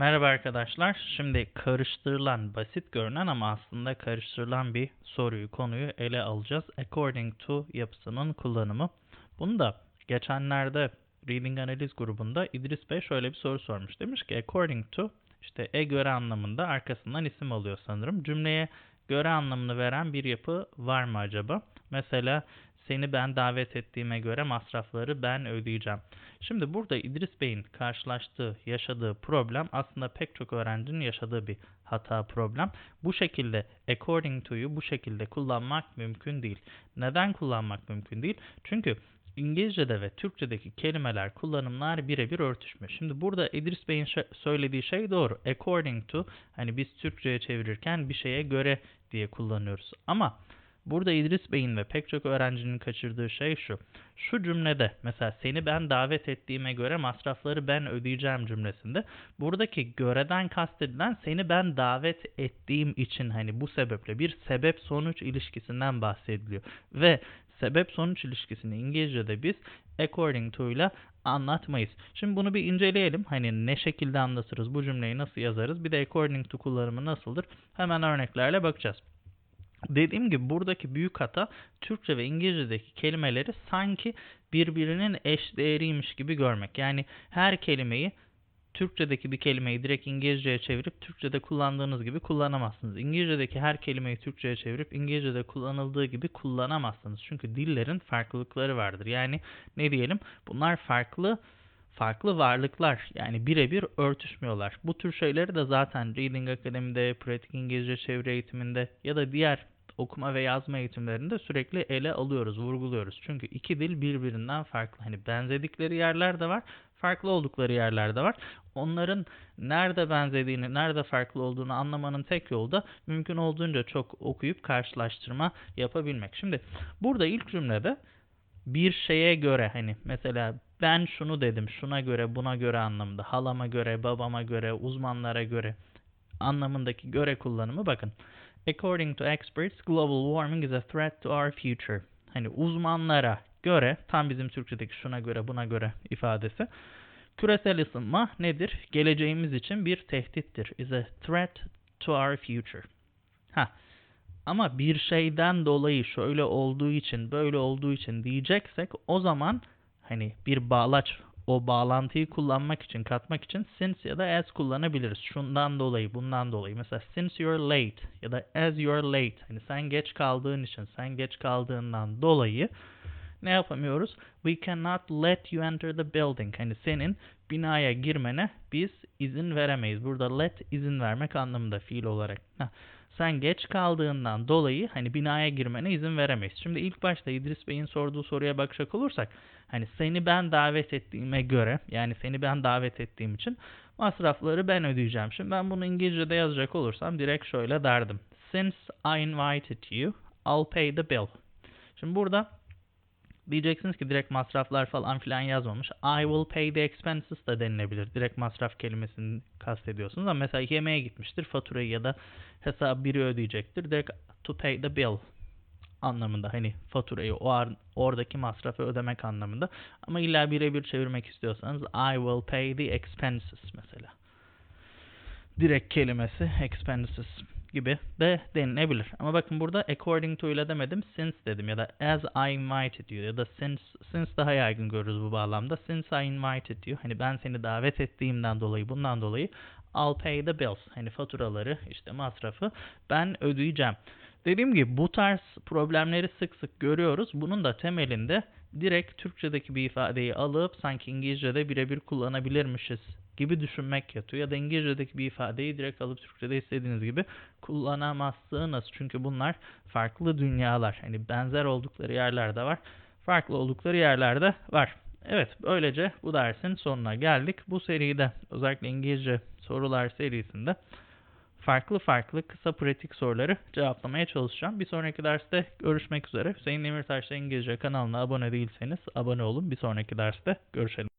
Merhaba arkadaşlar. Şimdi karıştırılan, basit görünen ama aslında karıştırılan bir soruyu, konuyu ele alacağız. According to yapısının kullanımı. Bunu da geçenlerde Reading Analiz grubunda İdris Bey şöyle bir soru sormuş. Demiş ki according to işte e göre anlamında arkasından isim alıyor sanırım. Cümleye göre anlamını veren bir yapı var mı acaba? Mesela seni ben davet ettiğime göre masrafları ben ödeyeceğim. Şimdi burada İdris Bey'in karşılaştığı, yaşadığı problem aslında pek çok öğrencinin yaşadığı bir hata problem. Bu şekilde according to'yu bu şekilde kullanmak mümkün değil. Neden kullanmak mümkün değil? Çünkü İngilizce'de ve Türkçe'deki kelimeler, kullanımlar birebir örtüşmüyor. Şimdi burada İdris Bey'in söylediği şey doğru. According to hani biz Türkçe'ye çevirirken bir şeye göre diye kullanıyoruz. Ama Burada İdris Bey'in ve pek çok öğrencinin kaçırdığı şey şu. Şu cümlede mesela seni ben davet ettiğime göre masrafları ben ödeyeceğim cümlesinde buradaki göreden kastedilen seni ben davet ettiğim için hani bu sebeple bir sebep sonuç ilişkisinden bahsediliyor. Ve sebep sonuç ilişkisini İngilizce'de biz according to ile anlatmayız. Şimdi bunu bir inceleyelim. Hani ne şekilde anlatırız, bu cümleyi nasıl yazarız, bir de according to kullanımı nasıldır? Hemen örneklerle bakacağız. Dediğim gibi buradaki büyük hata Türkçe ve İngilizce'deki kelimeleri sanki birbirinin eş değeriymiş gibi görmek. Yani her kelimeyi Türkçedeki bir kelimeyi direkt İngilizceye çevirip Türkçede kullandığınız gibi kullanamazsınız. İngilizce'deki her kelimeyi Türkçeye çevirip İngilizce'de kullanıldığı gibi kullanamazsınız. Çünkü dillerin farklılıkları vardır. Yani ne diyelim? Bunlar farklı farklı varlıklar yani birebir örtüşmüyorlar. Bu tür şeyleri de zaten Reading Akademi'de, pratik İngilizce çeviri eğitiminde ya da diğer okuma ve yazma eğitimlerinde sürekli ele alıyoruz, vurguluyoruz. Çünkü iki dil birbirinden farklı. Hani benzedikleri yerler de var, farklı oldukları yerler de var. Onların nerede benzediğini, nerede farklı olduğunu anlamanın tek yolu da mümkün olduğunca çok okuyup karşılaştırma yapabilmek. Şimdi burada ilk cümlede bir şeye göre hani mesela ben şunu dedim şuna göre buna göre anlamında halama göre babama göre uzmanlara göre anlamındaki göre kullanımı bakın. According to experts, global warming is a threat to our future. Hani uzmanlara göre tam bizim Türkçedeki şuna göre buna göre ifadesi. Küresel ısınma nedir? Geleceğimiz için bir tehdittir. Is a threat to our future. Ha. Ama bir şeyden dolayı şöyle olduğu için, böyle olduğu için diyeceksek o zaman hani bir bağlaç o bağlantıyı kullanmak için, katmak için since ya da as kullanabiliriz. Şundan dolayı, bundan dolayı. Mesela since you're late ya da as you're late. Hani sen geç kaldığın için, sen geç kaldığından dolayı ne yapamıyoruz? We cannot let you enter the building. Hani senin binaya girmene biz izin veremeyiz. Burada let izin vermek anlamında fiil olarak. Heh sen geç kaldığından dolayı hani binaya girmene izin veremeyiz. Şimdi ilk başta İdris Bey'in sorduğu soruya bakacak olursak hani seni ben davet ettiğime göre yani seni ben davet ettiğim için masrafları ben ödeyeceğim. Şimdi ben bunu İngilizce'de yazacak olursam direkt şöyle derdim. Since I invited you, I'll pay the bill. Şimdi burada Diyeceksiniz ki direkt masraflar falan filan yazmamış. I will pay the expenses da denilebilir. Direkt masraf kelimesini kastediyorsunuz ama mesela yemeğe gitmiştir. Faturayı ya da hesabı biri ödeyecektir. Direkt to pay the bill anlamında hani faturayı o ar, oradaki masrafı ödemek anlamında. Ama illa birebir çevirmek istiyorsanız I will pay the expenses mesela. Direkt kelimesi expenses gibi de denilebilir. Ama bakın burada according to ile demedim since dedim ya da as I invited you ya da since since daha yaygın görürüz bu bağlamda. Since I invited you hani ben seni davet ettiğimden dolayı bundan dolayı I'll pay the bills. Hani faturaları işte masrafı ben ödeyeceğim. Dediğim gibi bu tarz problemleri sık sık görüyoruz. Bunun da temelinde direkt Türkçedeki bir ifadeyi alıp sanki İngilizce'de birebir kullanabilirmişiz gibi düşünmek yatıyor. Ya da İngilizce'deki bir ifadeyi direkt alıp Türkçe'de istediğiniz gibi kullanamazsınız. Çünkü bunlar farklı dünyalar. Hani benzer oldukları yerlerde var. Farklı oldukları yerlerde var. Evet böylece bu dersin sonuna geldik. Bu seride özellikle İngilizce sorular serisinde farklı farklı kısa pratik soruları cevaplamaya çalışacağım. Bir sonraki derste görüşmek üzere. Hüseyin Demirtaş'ta İngilizce kanalına abone değilseniz abone olun. Bir sonraki derste görüşelim.